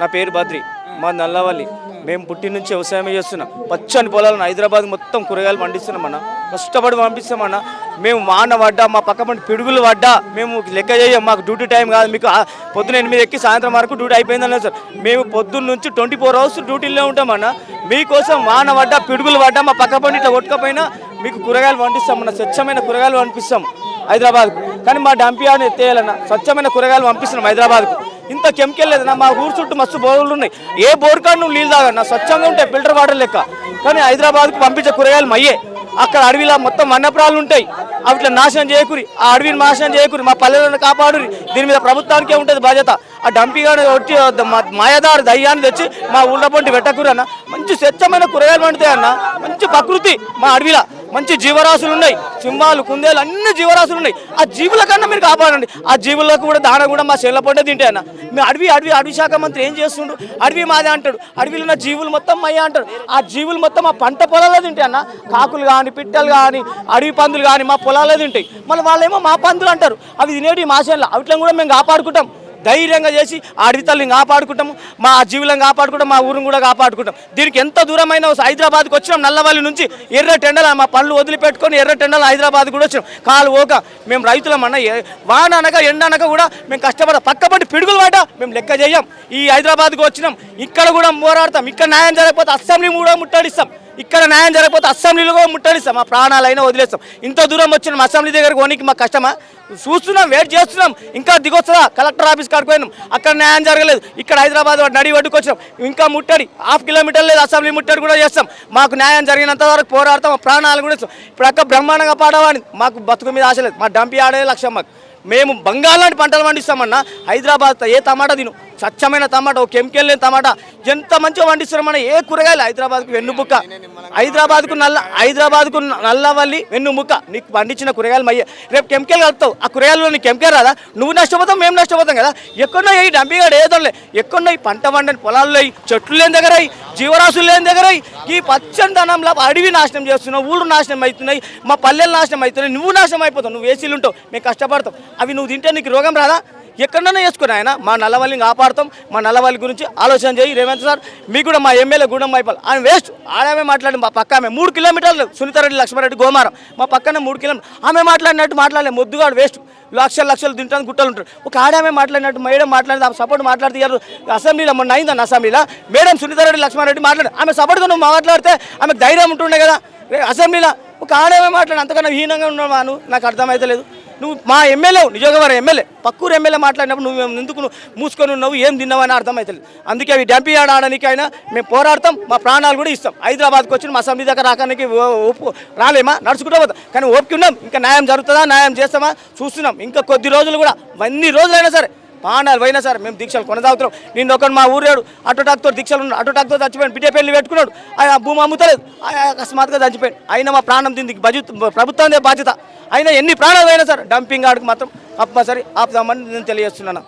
నా పేరు బద్రి. మా నల్లవల్లి. మేము పుట్టి నుంచి వ్యవసాయం చేస్తున్నాం. పచ్చని పొలాలను హైదరాబాద్ మొత్తం కూరగాయలు పండిస్తున్నాం అన్న. కష్టపడి పంపిస్తామన్న మేము వాన పడ్డా మా పక్క పంట పిడుగులు పడ్డా మేము లెక్క చేయం మాకు డ్యూటీ టైం కాదు. మీకు పొద్దున ఎనిమిది ఎక్కి సాయంత్రం వరకు డ్యూటీ అయిపోయిందన్న సార్. మేము పొద్దున్న నుంచి ట్వంటీ ఫోర్ అవర్స్ డ్యూటీలో ఉంటామన్న మీకోసం వాన పడ్డా పిడుగులు పడ్డా మా పక్క పంట ఇట్లా కొట్టుకపోయినా మీకు కూరగాయలు పంపిస్తామన్న స్వచ్ఛమైన కూరగాయలు పంపిస్తాం హైదరాబాద్కు. కానీ మా డంపి అని ఎత్తేయాలన్న. స్వచ్ఛమైన కూరగాయలు పంపిస్తున్నాం హైదరాబాద్కు. ఇంత కెమికల్ మా ఊరు చుట్టూ మస్తు బోర్లు ఉన్నాయి. ఏ బోర్ కాడ నువ్వు నీళ్ళు తాగన్నా స్వచ్ఛంగా ఉంటాయి ఫిల్టర్ వాటర్ లెక్క. కానీ హైదరాబాద్కు పంపించే కూరగాయలు మయ్యే. అక్కడ అడవిలో మొత్తం వన్యప్రాలు ఉంటాయి. అట్లా నాశనం చేయకూరి. ఆ అడవిని నాశనం చేయకూరి. మా పల్లెలను కాపాడురి. దీని మీద ప్రభుత్వానికే ఉంటుంది బాధ్యత. ఆ డంపీగా వచ్చి మాయదారు దయ్యాన్ని తెచ్చి మా ఊళ్ళ పంటి పెట్టకూరి అన్న. మంచి స్వచ్ఛమైన కూరగాయలు పండుతాయి అన్న. మంచి ప్రకృతి మా అడవిలో. మంచి జీవరాశులు ఉన్నాయి సింహాలు కుందేలు అన్ని జీవరాశులు ఉన్నాయి ఆ జీవుల కన్నా మీరు కాపాడండి. ఆ జీవులకు కూడా దాన కూడా మా చెల్ల పండే తింటాయి అన్న. మీ అడవి అడవి అడవి శాఖ మంత్రి ఏం చేస్తుండు? అడవి మాదే అంటాడు. అడవిలో ఉన్న జీవులు మొత్తం మయ్య అంటాడు. ఆ జీవులు మొత్తం ఆ పంట పొలాల్లో తింటాయి అన్న. కాకులు కానీ పిట్టలు కానీ అడవి పందులు కానీ మా పొలాల్లో తింటాయి. మళ్ళీ వాళ్ళేమో మా పందులు అంటారు. అవి తినేటి మా చేనులో. అవిట్లను కూడా మేము కాపాడుకుంటాం. ధైర్యంగా చేసి ఆ అడవి తల్లిని కాపాడుకుంటాము మా జీవులను కాపాడుకుంటాం మా ఊరిని కూడా కాపాడుకుంటాం దీనికి ఎంత దూరమైన హైదరాబాద్కి వచ్చినాం నల్లవల్లి నుంచి ఎర్ర టెండల మా పళ్ళు వదిలిపెట్టుకొని ఎర్ర టెండల హైదరాబాద్ కూడా వచ్చినాం. కాలు ఓక మేము రైతులం అన్న వాన అనక ఎండ అనక కూడా మేము కష్టపడ పక్కపడి పిడుగులు పడ్డా మేము లెక్క చేయం ఈ హైదరాబాద్కి వచ్చినాం ఇక్కడ కూడా పోరాడతాం ఇక్కడ న్యాయం జరగకపోతే అసెంబ్లీ కూడా ముట్టడిస్తాం. ఇక్కడ న్యాయం జరగకపోతే అసెంబ్లీలో కూడా ముట్టడిస్తాం మా ప్రాణాలైనా వదిలేస్తాం. ఇంత దూరం వచ్చిన మా అసెంబ్లీ దగ్గర పోనీకి మా కష్టమా? చూస్తున్నాం వెయిట్ చేస్తున్నాం. ఇంకా దిగొస్తుందా? కలెక్టర్ ఆఫీస్ కాడికి అక్కడ న్యాయం జరగలేదు. ఇక్కడ హైదరాబాద్ నడి ఒడ్డుకు ఇంకా ముట్టడి. హాఫ్ కిలోమీటర్ లేదు అసెంబ్లీ ముట్టడి కూడా చేస్తాం. మాకు న్యాయం జరిగినంత వరకు పోరాడతాం మా ప్రాణాలు కూడా ఇస్తాం. ఇప్పుడు అక్క బ్రహ్మాండంగా పాడవాడి మాకు బతుకు మీద ఆశ లేదు. మా డంపి ఆడే లక్ష్యం మాకు. మేము బంగాళ లాంటి పంటలు పండిస్తామన్నా హైదరాబాద్ ఏ టమాటా తిను. స్వచ్ఛమైన టమాటా ఓ కెమికల్ లేని టమాటా. ఎంత మంచిగా పండిస్తున్నామన్న ఏ కూరగాయలు హైదరాబాద్కు వెన్నుముక్క హైదరాబాద్కు నల్ల హైదరాబాద్కు నల్లవల్లి వెన్నుముక్క నీకు పండించిన కూరగాయలు మయ్య. రేపు కెమికల్ కలుపుతావు. ఆ కూరగాయలలో నీకు కెమికల్ రాదా? నువ్వు నష్టపోతావు మేము నష్టపోతాం కదా. ఎక్కడో ఈ డంపిగాడు ఏదోలే ఎక్కడో ఈ పంట పండని పొలాల్లో చెట్లు లేని దగ్గర జీవరాశులు లేని దగ్గర ఈ పచ్చని అడవి నాశనం చేస్తున్నావు ఊళ్ళు నాశనం అవుతున్నాయి మా పల్లెలు నాశనం అవుతున్నాయి నువ్వు నాశనం అయిపోతావు నువ్వు ఏసీలు ఉంటావు? మేము కష్టపడతాం. అవి నువ్వు తింటే నీకు రోగం రాదా? ఎక్కడన్నా వేసుకుని ఆయన మా నల్లవల్లిని కాపాడుతాం. మా నల్లవల్లి గురించి ఆలోచన చేయి. రేవంత్ సార్ మీకు కూడా మా ఎమ్మెల్యే గూడెం మైపాల్ ఆయన వేస్ట్ ఆడమే మాట్లాడి మా పక్క ఆమె. మూడు కిలోమీటర్లు సునీతారెడ్డి లక్ష్మారెడ్డి గోమారం. మా పక్కన మూడు కిలోమీటర్. ఆమె మాట్లాడినట్టు మాట్లాడలేదు ముద్దుగాడు వేస్ట్ లక్షలు లక్షలు తింటాను గుట్టలు ఉంటారు. ఒక ఆడామే మాట్లాడినట్టు మేడం మాట్లాడింది సపోర్ట్ మాట్లాడుతారు అసెంబ్లీలో మొన్న అయిందన్న అసెంబ్లీలో? మేడం సునీతారెడ్డి లక్ష్మారెడ్డి మాట్లాడి. ఆమె సపోర్ట్గా నువ్వు మాట్లాడితే ఆమెకు ధైర్యం ఉంటుండే కదా. అసెంబ్లీలో ఒక ఆడమే మాట్లాడి. అంతకన్నా హీనంగా ఉన్నాను నాకు అర్థమైతే లేదు నువ్వు మా ఎమ్మెల్యే నిజోగవరం ఎమ్మెల్యే. పక్కూరు ఎమ్మెల్యే మాట్లాడినప్పుడు నువ్వు ఎందుకు నువ్వు మూసుకొని ఉన్నావు ఏం తిన్నావని అర్థమవుతుంది అందుకే అవి డంపి ఆడడానికి అయినా మేము పోరాడతాం మా ప్రాణాలు కూడా ఇస్తాం. హైదరాబాద్కి వచ్చి మా అసెంబ్లీ దగ్గర రాకానికి ఒప్పు రాలేమా? నడుచుకుంటూ పోతాం. కానీ ఓపిక ఉన్నాం ఇంకా న్యాయం జరుగుతుందా న్యాయం చేస్తామా? చూస్తున్నాం. ఇంకా కొద్ది రోజులు కూడా అన్ని రోజులైనా సరే పాండాలు పోయినా సార్ మేము దీక్షలు కొనసాగుతున్నాం. నిన్న ఒకడు మా ఊరేడు అటుటాక్తో దీక్షలు ఉన్నాడు అటుటాక్తో చచ్చిపోయాడు బిడ్డ పెళ్ళి పెట్టుకున్నాడు. ఆయన భూమి అమ్ముతలేదు. ఆయన అకస్మాత్తుగా చచ్చిపోయాడు. అయినా మా ప్రాణం దీనికి బజు ప్రభుత్వం బాధ్యత. అయినా ఎన్ని ప్రాణాలు పోయినా సార్ డంపింగ్ ఆడికి మాత్రం కంపల్సరీ ఆపుదామని నేను తెలియజేస్తున్నాను.